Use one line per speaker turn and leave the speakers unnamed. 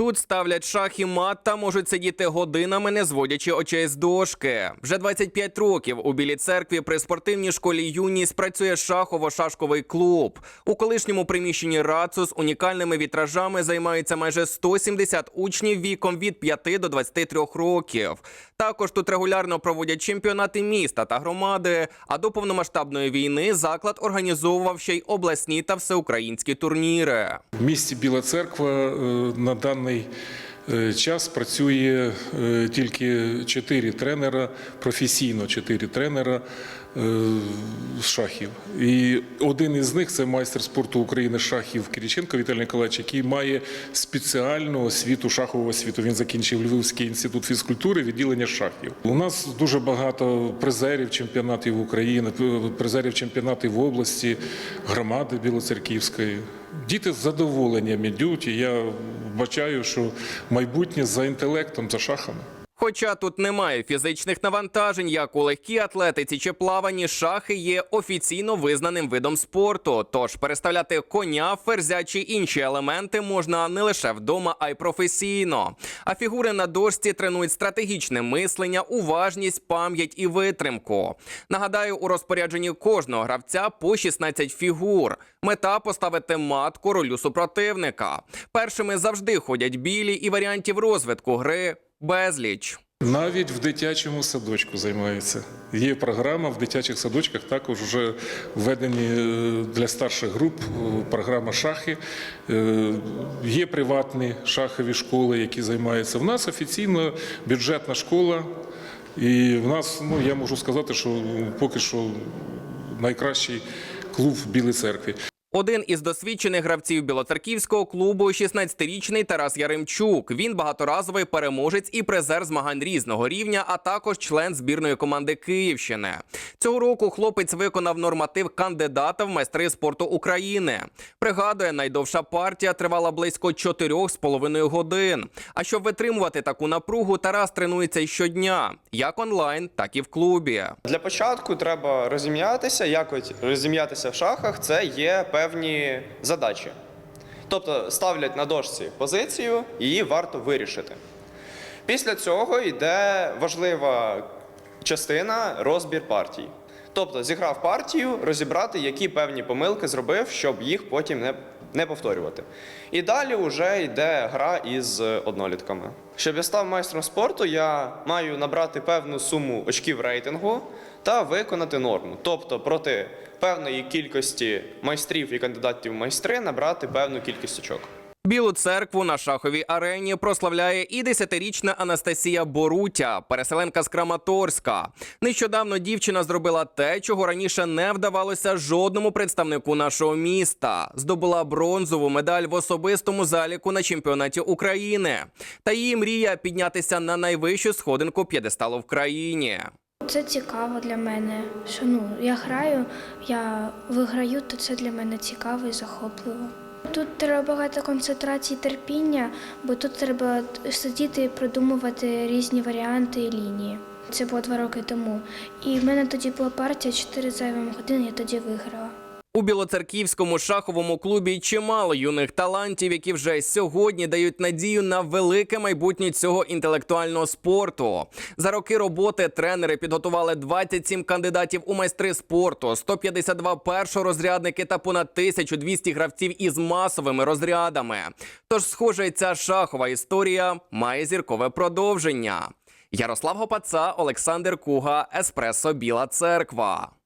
Тут ставлять шах і мат та можуть сидіти годинами, не зводячи очей з дошки. Вже 25 років у білій церкві при спортивній школі юність працює шахово-шашковий клуб. У колишньому приміщенні РАЦУ з унікальними вітражами займаються майже 170 учнів віком від 5 до 23 років. Також тут регулярно проводять чемпіонати міста та громади. А до повномасштабної війни заклад організовував ще й обласні та всеукраїнські турніри.
В місті Біла Церква е, на даний час працює е, тільки чотири тренера, професійно чотири тренера е, з шахів. І один із них це майстер спорту України шахів Кириченко Віталій Николаївич, який має спеціальну освіту, шахову освіту. Він закінчив Львівський інститут фізкультури, відділення шахів. У нас дуже багато призерів чемпіонатів України, призерів чемпіонатів в області, громади Білоцерківської. Діти з задоволенням ідуть, я бачаю, що майбутнє за інтелектом, за шахами.
Хоча тут немає фізичних навантажень, як у легкій атлетиці чи плаванні, шахи є офіційно визнаним видом спорту. Тож переставляти коня, ферзя чи інші елементи можна не лише вдома, а й професійно. А фігури на дошці тренують стратегічне мислення, уважність, пам'ять і витримку. Нагадаю, у розпорядженні кожного гравця по 16 фігур. Мета поставити мат королю супротивника. Першими завжди ходять білі, і варіантів розвитку гри безліч.
Навіть в дитячому садочку займаються. Є програма в дитячих садочках, також вже введені е, для старших груп е, програма шахи. Е, Є приватні шахові школи, які займаються. В нас офіційно бюджетна школа, і в нас, ну я можу сказати, що поки що найкращий клуб в Білій церкві.
Один із досвідчених гравців білоцерківського клубу 16-річний Тарас Яремчук. Він багаторазовий переможець і призер змагань різного рівня, а також член збірної команди Київщини. Цього року хлопець виконав норматив кандидата в майстри спорту України. Пригадує, найдовша партія тривала близько 4,5 годин. А щоб витримувати таку напругу, Тарас тренується щодня, як онлайн, так і в клубі.
Для початку треба розім'ятися. Як от розім'ятися в шахах, це є певні задачі. Тобто ставлять на дошці позицію, її варто вирішити. Після цього йде важлива частина розбір партій. Тобто зіграв партію, розібрати, які певні помилки зробив, щоб їх потім не, не повторювати. І далі вже йде гра із однолітками. Щоб я став майстром спорту, я маю набрати певну суму очків рейтингу та виконати норму. Тобто проти певної кількості майстрів і кандидатів в майстри набрати певну кількість очок.
Білу церкву на шаховій арені прославляє і десятирічна Анастасія Борутя, переселенка з Краматорська. Нещодавно дівчина зробила те, чого раніше не вдавалося жодному представнику нашого міста. Здобула бронзову медаль в особистому заліку на чемпіонаті України. Та її мрія піднятися на найвищу сходинку п'єдесталу в країні.
Це цікаво для мене. Що ну я граю, я виграю, то це для мене цікаво і захопливо. Тут треба багато концентрації терпіння, бо тут треба сидіти і продумувати різні варіанти і лінії. Це було два роки тому. І в мене тоді була партія 4 зайвих години, я тоді виграла.
У білоцерківському шаховому клубі чимало юних талантів, які вже сьогодні дають надію на велике майбутнє цього інтелектуального спорту. За роки роботи тренери підготували 27 кандидатів у майстри спорту, 152 першорозрядники та понад 1200 гравців із масовими розрядами. Тож, схоже, ця шахова історія має зіркове продовження. Ярослав Гопаца, Олександр Куга, Еспресо Біла Церква.